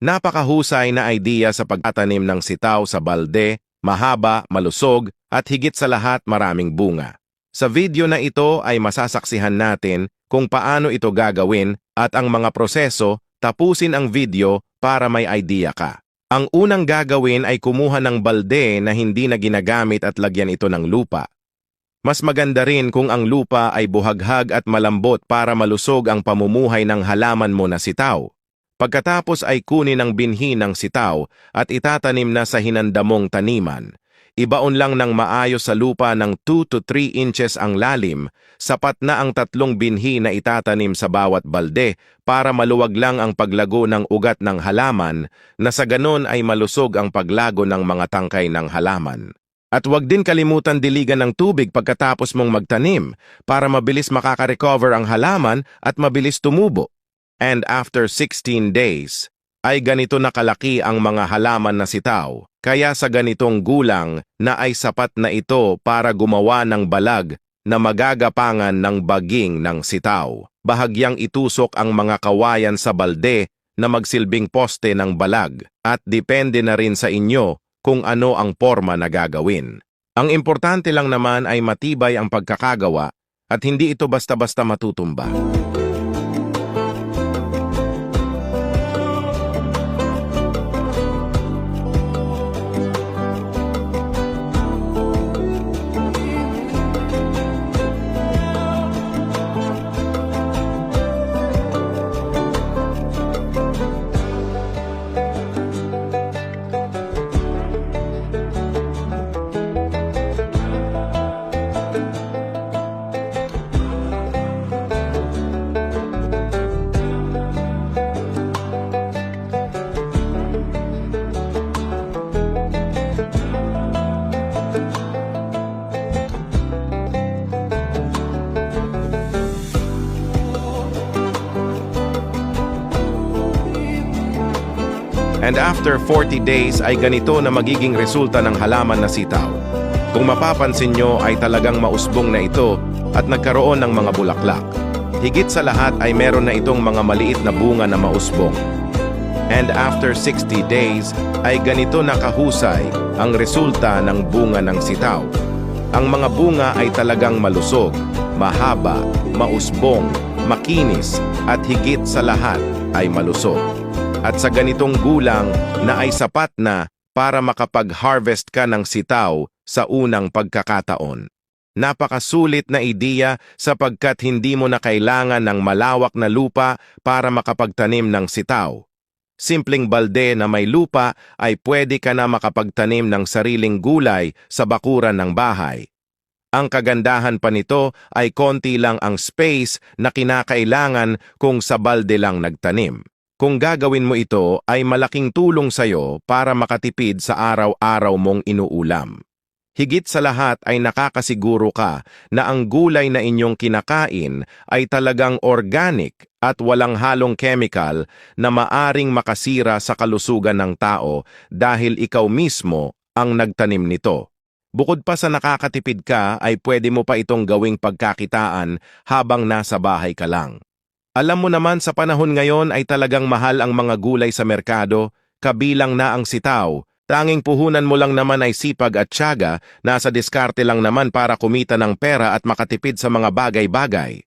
Napakahusay na idea sa pagtatanim ng sitaw sa balde, mahaba, malusog, at higit sa lahat maraming bunga. Sa video na ito ay masasaksihan natin kung paano ito gagawin at ang mga proseso, tapusin ang video para may idea ka. Ang unang gagawin ay kumuha ng balde na hindi na ginagamit at lagyan ito ng lupa. Mas maganda rin kung ang lupa ay buhaghag at malambot para malusog ang pamumuhay ng halaman mo na sitaw. Pagkatapos ay kunin ang binhi ng sitaw at itatanim na sa hinandamong taniman. Ibaon lang ng maayos sa lupa ng 2 to 3 inches ang lalim, sapat na ang tatlong binhi na itatanim sa bawat balde para maluwag lang ang paglago ng ugat ng halaman na sa ganon ay malusog ang paglago ng mga tangkay ng halaman. At huwag din kalimutan diligan ng tubig pagkatapos mong magtanim para mabilis makaka-recover ang halaman at mabilis tumubo. And after 16 days, ay ganito na kalaki ang mga halaman na sitaw. Kaya sa ganitong gulang na ay sapat na ito para gumawa ng balag na magagapangan ng baging ng sitaw. Bahagyang itusok ang mga kawayan sa balde na magsilbing poste ng balag at depende na rin sa inyo kung ano ang forma na gagawin. Ang importante lang naman ay matibay ang pagkakagawa at hindi ito basta-basta matutumba. And after 40 days ay ganito na magiging resulta ng halaman na sitaw. Kung mapapansin nyo ay talagang mausbong na ito at nagkaroon ng mga bulaklak. Higit sa lahat ay meron na itong mga maliit na bunga na mausbong. And after 60 days ay ganito na kahusay ang resulta ng bunga ng sitaw. Ang mga bunga ay talagang malusog, mahaba, mausbong, makinis at higit sa lahat ay malusog at sa ganitong gulang na ay sapat na para makapag-harvest ka ng sitaw sa unang pagkakataon. Napakasulit na ideya sapagkat hindi mo na kailangan ng malawak na lupa para makapagtanim ng sitaw. Simpleng balde na may lupa ay pwede ka na makapagtanim ng sariling gulay sa bakuran ng bahay. Ang kagandahan pa nito ay konti lang ang space na kinakailangan kung sa balde lang nagtanim. Kung gagawin mo ito ay malaking tulong sa'yo para makatipid sa araw-araw mong inuulam. Higit sa lahat ay nakakasiguro ka na ang gulay na inyong kinakain ay talagang organic at walang halong chemical na maaring makasira sa kalusugan ng tao dahil ikaw mismo ang nagtanim nito. Bukod pa sa nakakatipid ka ay pwede mo pa itong gawing pagkakitaan habang nasa bahay ka lang. Alam mo naman sa panahon ngayon ay talagang mahal ang mga gulay sa merkado, kabilang na ang sitaw. Tanging puhunan mo lang naman ay sipag at tiyaga, nasa diskarte lang naman para kumita ng pera at makatipid sa mga bagay-bagay.